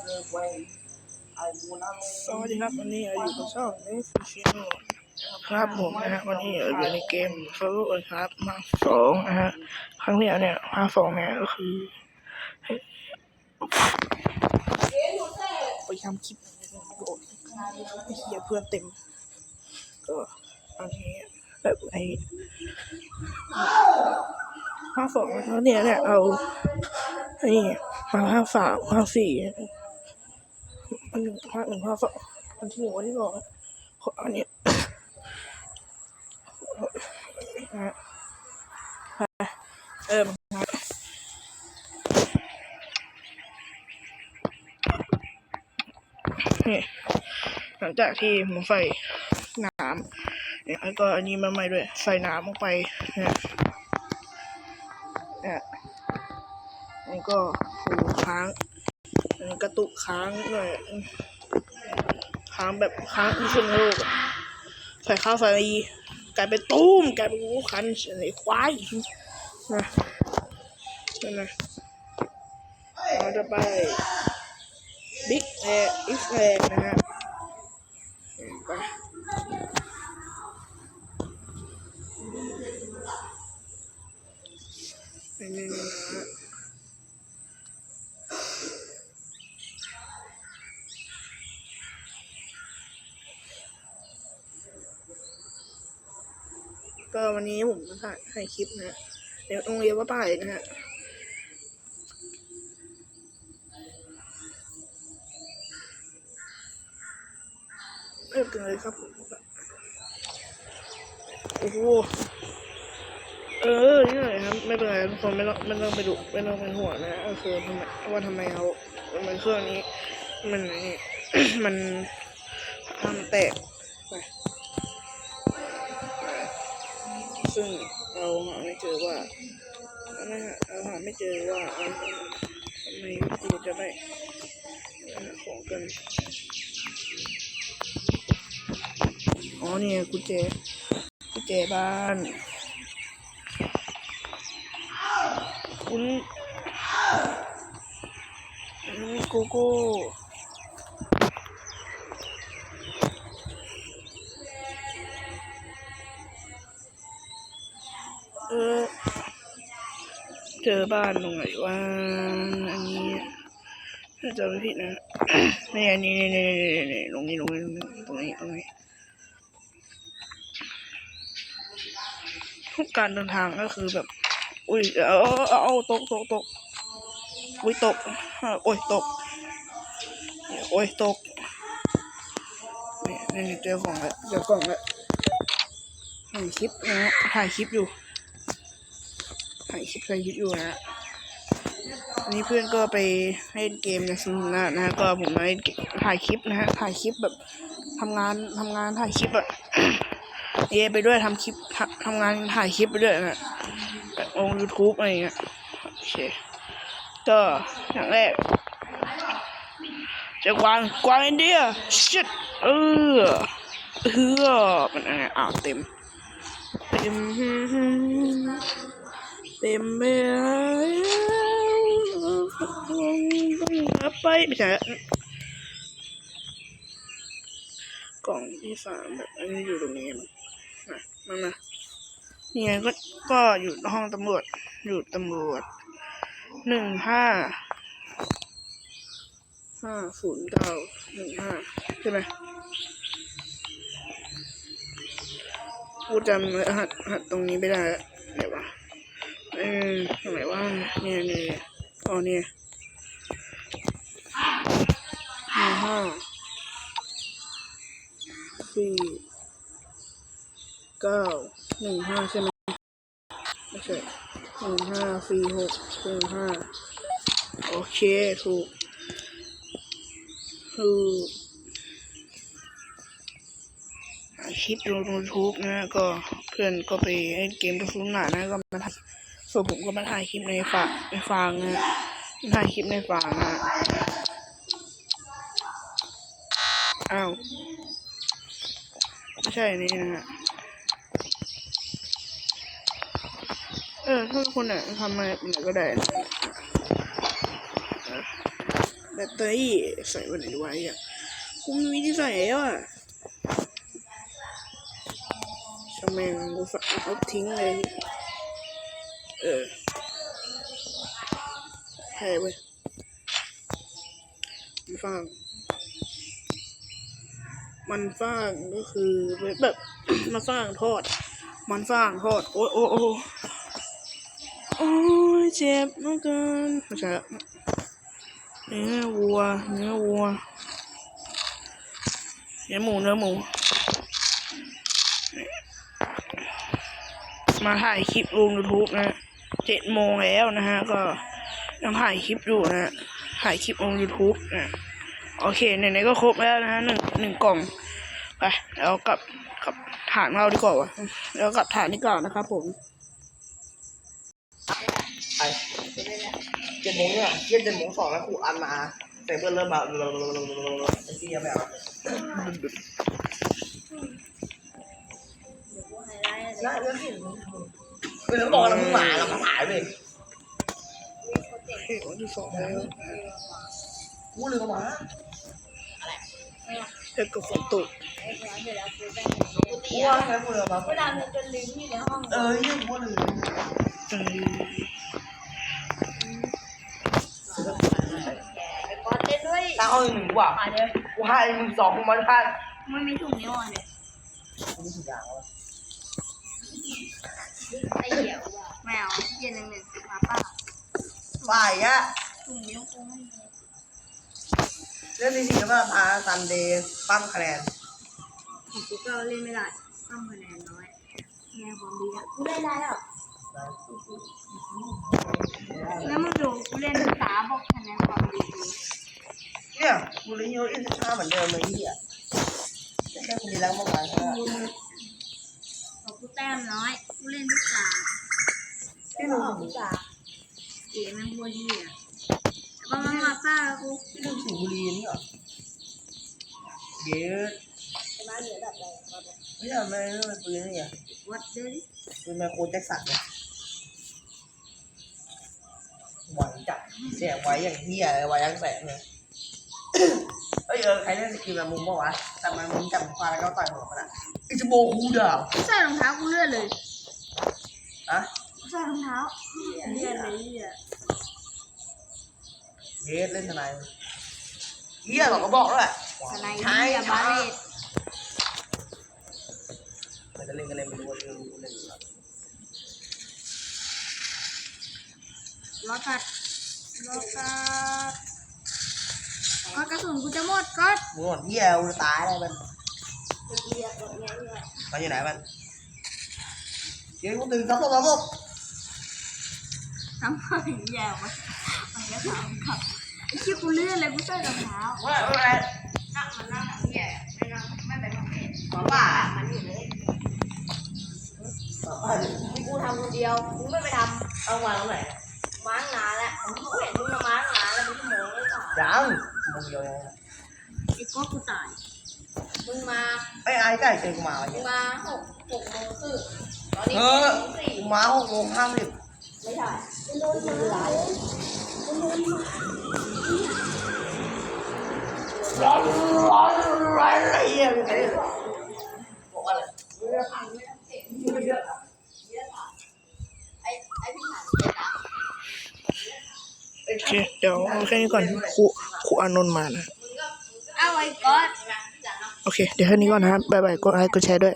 สวัสดีครับวันนี้เราอยู่กับช่องนี้ฟิชิโนครับผมนะฮะวันนี้เราอยู่ในเกมโซโล่ครับมาสองนะฮะครั้งที่แล้เนี่ยมาสองเนี่ยก็คือไปทำคลิปโดดไอ้เหี้ยเพื่อนเต็ม ก็อันนี้แบบไอ้ห้าสองแล้วเนี่ยเนี่ยเอาไอ้มาห้าสามห้าสี่ มันหนึ่งห้าหนึ่งห้าสองวันที่หนึ่งวันที่สองขออันนี้เออนี่หลังจากที่ผมใส่น้ำเนี่ยแล้วก็อันนี้มาใหม่ด้วย ใส่น้ำลงไปเนี่ยเนี่ยอันนี้ก็หูค้างอันนี้ กระตุกค้างหน่อยค้างแบบค้างที่สุดในโลกใส่ข้าวใส่อะไกลายเป็นตุ้มกลายเป็นงูคันไอ้ควายนะนั่นนะเราจะไปบิ๊กแอร์อิสแอร์นะฮะไปนี่นะ ก็วันนี้ผมมาถ่ายถ่ายคลิปนะเดี๋ยวต้องเรียนว่าถ่ายนะฮะเริ่มกันเลยครับผมโอ้โหเออนี่หน่อยครับ ไม่เป็นไรทุกคนไม่ต้องไม่ต้องไปดุไม่ต้องเป็นห่วงนะก็คือทำไมว่าทำไมเขาทำไมเครื่องนี้ มันนี่มันทำแตกไป ซึ่งเราหาไม่เจอว่าไม่ฮะเราหาไม่เจอว่าทำไมครูจะได้ของกันอ๋อเนี่ยกุญแจกุญแจบ้านคุณอืมโกโก้ เจอบ้านตรงไหนวะอันนี้ถ้าจำไม่ผิดนะนี่อันนี้นี่นี่นี่นี่ตรงนี้ตรงนี้ตรงนี้ตรงนี้ทุกการเดินทางก็คือแบบ อุ้ยเอาเอาเอาตกตกตกอุ้ยตกโอ้ยตกโอ้ยตกนี่นี่เจอของแล้วเจอกล่องแล้วถ่ายคลิปนะถ่ายคลิปอยู่ ถ่ายคลิปถ่ายคลิปอยู่นะฮะอันนี้เพื่อนก็ไปเล่นเกมในสนุกนะนะฮะก็ผมมาเล่นถ่ายคลิปนะฮะถ่ายคลิปแบบทำงานทำงานถ่ายคลิปอะเอไปด้วยทำคลิปทำทำงานถ่ายคลิปไปด้วยนะแบบลงยูทูบอะไรเงี้ยโอเคก็อย่างแรกจะกวางกวางอินเดียชิดเออเออมันอะไรอ้าวเต็มเต็ม เต็มไปแล้วไปไม่ใช่กล่องที่สามแบบอันนี้อยู่ตรงนี้มั้งมามามานี่ไงก็ก็อยู่ห้องตำรวจ อยู่ตำรวจหนึ่งห้าห้าศูนย์เก้าหนึ่งห้าใช่ไหมกูจำรหัสรหัสตรงนี้ไม่ได้แล้วไหนวะ เออตรงไหนว่าเนี่ยเนี่ยอ๋อเนี่ยหนึ่งห้าสี่เก้าหนึ่งห้าใช่ไหมไม่ใช่หนึ่งห้าสี่หกหนึ่งห้าโอเค ถูกถูกคลิปดูยูทูบนะก็เพื่อนก็ไปเล่นเกมกับฟุ้งหนานะก็มาถ่าย ส่วนผมก็มาถ่ายคลิปในฝากในฟางนะถ่ายคลิปในฟางนะอ้าวไม่ใช่นี่นะฮะเออถ้าทุกคนอะทำอะไรไหนก็ได้นะแบตเตอรี่ใส่ไว้ไหนไว้อะกูไม่มีที่ใส่แล้วอะช่างแม่งกูฝังเอาทิ้งเลย เออให้เว้ยมันฟางมันฟางก็คือแบบมันฟางทอด มันฟางทอด โอ้โอ้โอ้โอ้ยเจ็บเหลือเกินไม่ใช่ละเนื้อวัว เนื้อวัว เนื้อหมูเนื้อหมู มาถ่ายคลิปลงยูทูบนะ เจ็ดโมงแล้วนะฮะ ก็ยังถ่ายคลิปอยู่นะ ถ่ายคลิปลงยูทูบนะโอเคไหนๆก็ครบแล้วนะฮะหนึ่งหนึ่งกล่อง ไปแล้วกลับกลับฐานเราดีกว่าวะแล้วกลับฐานดีกว่านนะครับผมไปเจ็ดโมงเนี่ยเที่ยงเจ็ดโมงสองแล้วครูอันมาเซเบอร์เริ่มมาไอ้ที่ยังไม่เอาน่าเรื่อง ที่คือแล้วบอกเราเพิ่งมาเรามาถ่ายเลยเฮ้ยวันที่สองแล้วกูลืมมาเฮ้ยกับฝนตกกูว่าใครกูลืมมาเวลามันจะลืมที่ในห้องเออยังกูลืมเออไปกอดเล่นด้วยตั้งห้องหนึ่งกูอะมาเลยกูให้มึงสองมึงมาได้มันมีถุงนิ้วอะเนี่ยกูรู้สึกอย่างแล้ว ไอ้เหี้ยว่ะแมวเย็นหนึ่งหนึ่งมาป้าฝ่ายอะถุงนิ้วกูไม่มีเรื่องที่สี่ก็มาพาซันเดย์ปั้มคะแนนของกูก็เล่นไม่ได้ต้องคะแนนน้อยแง่ความดีอะกูเล่นได้แล้วแล้วมึงดูกูเล่นสามบอกคะแนนความดีกูเนี่ยกูเลยโยนอินทาเหมือนเดิมเลยที่อะแค่กูมีแรงมากกว่า แค่ของกูแต้มน้อยกูเล่นทุกสามที่หนึ่งเก๋แม่งบัวยี่อะแล้วก็มามาป้ากูที่หนึ่งสิงห์บุรีนี่เหรอเยอะมาเหลือแบบอะไรไม่ใช่ไม่ไม่เป็นปืนนี่ไงวัดเดินปืนไมโครแจ็คสันเนี่ยไหวจัดเสียงไว้อย่างเฮียเลยไว้ยังแสงเลยเอ้ยเออใครเล่นสกิลแบบมุมปะวะแต่มันมุมจับควายแล้วก็ต่อยหัวมัน อะอิจิโบคูดาวใส่รองเท้ากูเลื่อนเลยอะใส่รองเท้าเลื่อนเลยเลื่อนเยสเล่นทนายเฮียหรอกก็บอกแล้วแหละสไนใช่เดอร์บาใช่เลตมันจะเล่นกันเล่นไม่รู้ว่าเล่นเล่นรอกัดรอกัดก็กระสุนกูจะหมดก็มึงหมดเฮียกูจะตายเลยมัน มันอยู่ไหนมันเดี๋ยวกูตื่นครับผมครับผมทำไมแย่วะมันก็ถามครับไอ้ที่กูเลื่อนเลยกูใส่รองเท้าว่าว่านั่งมันนั่งแย่ไม่นั่งไม่ไมันอยู่เลยบอกว่าที่กูทำคนเดียวกูไม่ไปทเอามาตรงไหนำม้างนานแล้วกูเห็นมึงมาม้างนานแล้วมึงชั่วโมงเลยค่ะยังมึงเดียวยังไอ้ก็กูตายมึงมาไอ้ไอ้ใกล้เจอกูมาวันมึนี้งมาหกหกโมงครึ่งตอนนี้เออสี่กูมาหกโมงห้าสิบไม่ใช่เป็นโดนมือหลายร้อนร้อนร้อนอะไรเงี้ยมึงไงบอกว่าอะไรไอ้ไอ้พี่หานเป็นอะโอเคเดี๋ยวเอาแค่นี้ก่อนครูครูอานนท์มานะเอาไว้ก่อน โอเค เดี๋ยวแค่นี้ก่อนนะครับบ๊ายบายกดไลค์กดแชร์ด้วย